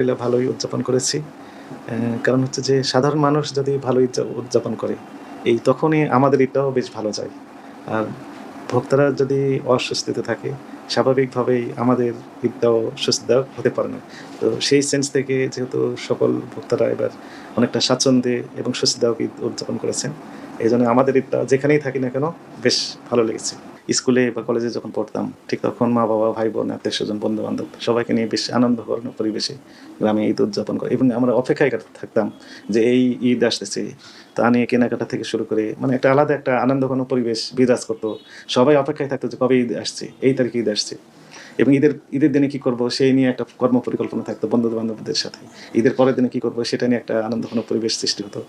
আলহামদুলিল্লাহ ভালোই উদযাপন করেছি। কারণ হচ্ছে যে সাধারণ মানুষ যদি ভালো উদযা- উদযাপন করে, এই তখনই আমাদের ঈদটাও বেশ ভালো যায়। আর ভক্তরা যদি অস্বস্তিতে থাকে, স্বাভাবিকভাবেই আমাদের ঈদটাও স্বস্তিদায়ক হতে পারে না। তো সেই সেন্স থেকে যেহেতু সকল ভক্তরা এবার অনেকটা স্বাচ্ছন্দ্যে এবং স্বস্তিদায়ক ঈদ উদযাপন করেছেন, এই জন্য আমাদের ঈদটা যেখানেই থাকি না কেন, বেশ ভালো লেগেছে। স্কুলে বা কলেজে যখন পড়তাম, ঠিক তখন মা, বাবা ভাই বোন আত্মীয় স্বজন বন্ধু বান্ধব সবাইকে নিয়ে বেশ আনন্দ ঘন পরিবেশে গ্রামে ঈদ উদযাপন করে। এবং আমরা অপেক্ষায় থাকতাম যে এই ঈদ আসতেছে। তা নিয়ে কেনাকাটা থেকে শুরু করে মানে একটা আলাদা একটা আনন্দ ঘন পরিবেশ বিরাজ করতো। সবাই অপেক্ষায় থাকতো যে কবে ঈদ আসছে, এই তারিখে ঈদ আসছে। এবং ঈদের ঈদের দিনে কি করব সেই নিয়ে একটা কর্ম পরিকল্পনা থাকতো বন্ধু বান্ধবদের সাথে। ঈদের পরের দিনে কি করব সেটা নিয়ে একটা আনন্দ ঘন পরিবেশ সৃষ্টি হতো।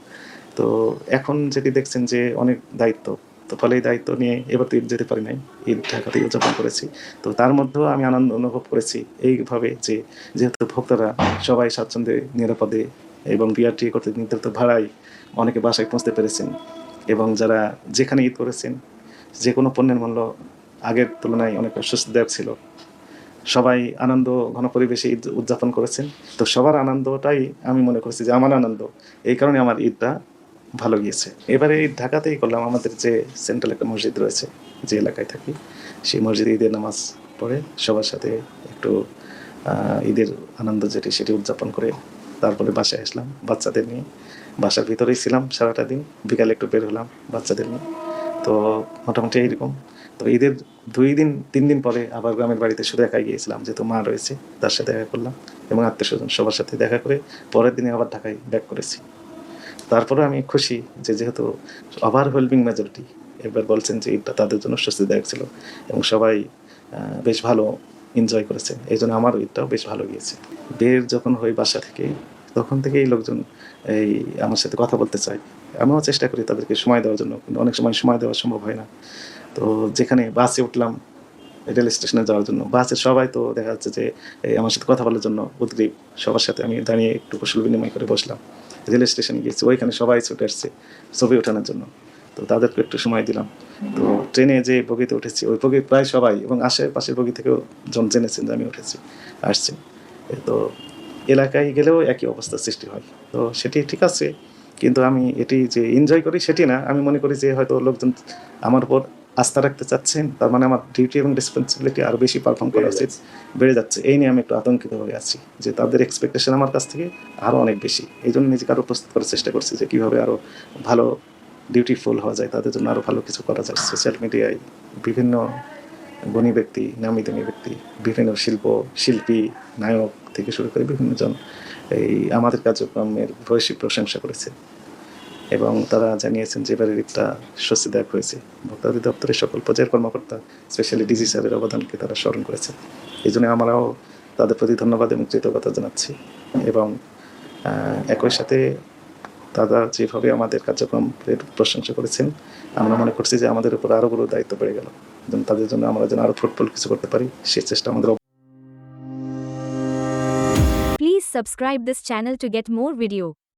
তো এখন যেটি দেখছেন যে অনেক দায়িত্ব তো ফলে এই দায়িত্ব নিয়ে এবার তো ঈদ যেতে পারি নাই। ঈদ ঢাকাতেই উদযাপন করেছি। তো তার মধ্যেও আমি আনন্দ অনুভব করেছি এইভাবে যে, যেহেতু ভক্তরা সবাই স্বাচ্ছন্দ্যে, নিরাপদে এবং বিআরটি করতে নির্ধারিত ভাড়ায় অনেকে বাসায় পৌঁছতে পেরেছেন এবং যারা যেখানে ঈদ করেছেন যে কোনো পণ্যের মূল্য আগের তুলনায় অনেক স্বস্তিদায়ক ছিল। সবাই আনন্দ, ঘন পরিবেশে ঈদ উদযাপন করেছেন। তো সবার আনন্দটাই আমি মনে করছি যে আমার আনন্দ। এই কারণে আমার ঈদটা ভালো গিয়েছে। এবারে ঢাকাতেই করলাম আমাদের যে সেন্ট্রাল একটা মসজিদ রয়েছে, যে এলাকায় থাকি, সেই মসজিদে ঈদের নামাজ পড়ে সবার সাথে একটু ঈদের আনন্দ যেটি সেটি উদযাপন করে তারপরে বাসায় আসলাম। বাচ্চাদের নিয়ে বাসার ভিতরেই ছিলাম সারাটা দিন। বিকালে একটু বের হলাম বাচ্চাদের নিয়ে। তো মোটামুটি এইরকম। তো ঈদের দুই দিন, তিন দিন পরে আবার গ্রামের বাড়িতে শুধু একাই গিয়েছিলাম, যেহেতু মা রয়েছে, তার সাথে দেখা করলাম এবং আত্মীয় স্বজন সবার সাথে দেখা করে পরের দিনে আবার ঢাকায় ব্যাক করেছি। তারপরে আমি খুশি যে যেহেতু ওভারওয়েলমিং মেজরিটি এবার বলছেন যে ঈদটা তাদের জন্য স্বস্তিদায়ক ছিল এবং সবাই বেশ ভালো এনজয় করেছে। এই জন্য আমার ঈদটাও বেশ ভালো গিয়েছে। বের যখন হই বাসা থেকে, তখন থেকেই লোকজন এই আমার সাথে কথা বলতে চায়। আমিও চেষ্টা করি তাদেরকে সময় দেওয়ার জন্য, কিন্তু অনেক সময় সময় দেওয়া সম্ভব হয় না। তো যেখানে বাসে উঠলাম, রেল স্টেশনে যাওয়ার জন্য বাসে সবাই তো দেখা যাচ্ছে যে আমার সাথে কথা বলার জন্য উদ্গ্রীব। সবার সাথে আমি দাঁড়িয়ে একটু কুশল বিনিময় করে বসলাম। রেল স্টেশনে গিয়েছি, ওইখানে সবাই ছুটে আসছে ছবি ওঠানোর জন্য। তো তাদেরকে একটু সময় দিলাম। তো ট্রেনে যে বগিতে উঠেছি, ওই বগি প্রায় সবাই এবং আশেপাশের বগি থেকেও জন জেনেছেন যে আমি উঠেছি, আসছি। তো এলাকায় গেলেও একই অবস্থা সৃষ্টি হয়। তো সেটি ঠিক আছে, কিন্তু আমি এটি যে এনজয় করি সেটি না। আমি মনে করি যে হয়তো লোকজন আমার উপর আস্থা রাখতে চাচ্ছেন তার মানে আমার ডিউটি এবং রেসপন্সিবিলিটি আরও বেশি পারফর্ম করা উচিত বেড়ে যাচ্ছে। এই নিয়ে আমি একটু আতঙ্কিত হয়ে আছি যে তাদের এক্সপেকটেশন আমার কাছ থেকে আরও অনেক বেশি। এই জন্য নিজেকে আরও প্রস্তুত করার চেষ্টা করছি যে কীভাবে আরও ভালো ডিউটিফুল হওয়া যায় তাদের জন্য আরও ভালো কিছু করা যায়। সোশ্যাল মিডিয়ায় বিভিন্ন গুণী ব্যক্তি নামি দামি ব্যক্তি বিভিন্ন শিল্প শিল্পী নায়ক থেকে শুরু করে বিভিন্ন জন এই আমাদের কার্যক্রমের ভূয়সী প্রশংসা করেছে। এবং তারা জানিয়েছেন যে এবারের ঈদটা স্বস্তিদায়ক হয়েছে। ভোক্তা অধিদপ্তরের সকল পর্যায়ের কর্মকর্তা স্পেশালি ডিজি সাহেবের অবদানকে তারা স্মরণ করেছে এই জন্য আমরাও তাদের প্রতি ধন্যবাদ এবং কৃতজ্ঞতা জানাচ্ছি এবং একই সাথে তারা যেভাবে আমাদের কার্যক্রমের প্রশংসা করেছেন, আমরা মনে করছি যে আমাদের উপর আরও বড় দায়িত্ব বেড়ে গেল। এবং তাদের জন্য আমরা যেন আরও ফ্রুটফুল কিছু করতে পারি সেই চেষ্টা আমাদের Please subscribe this channel to get more video.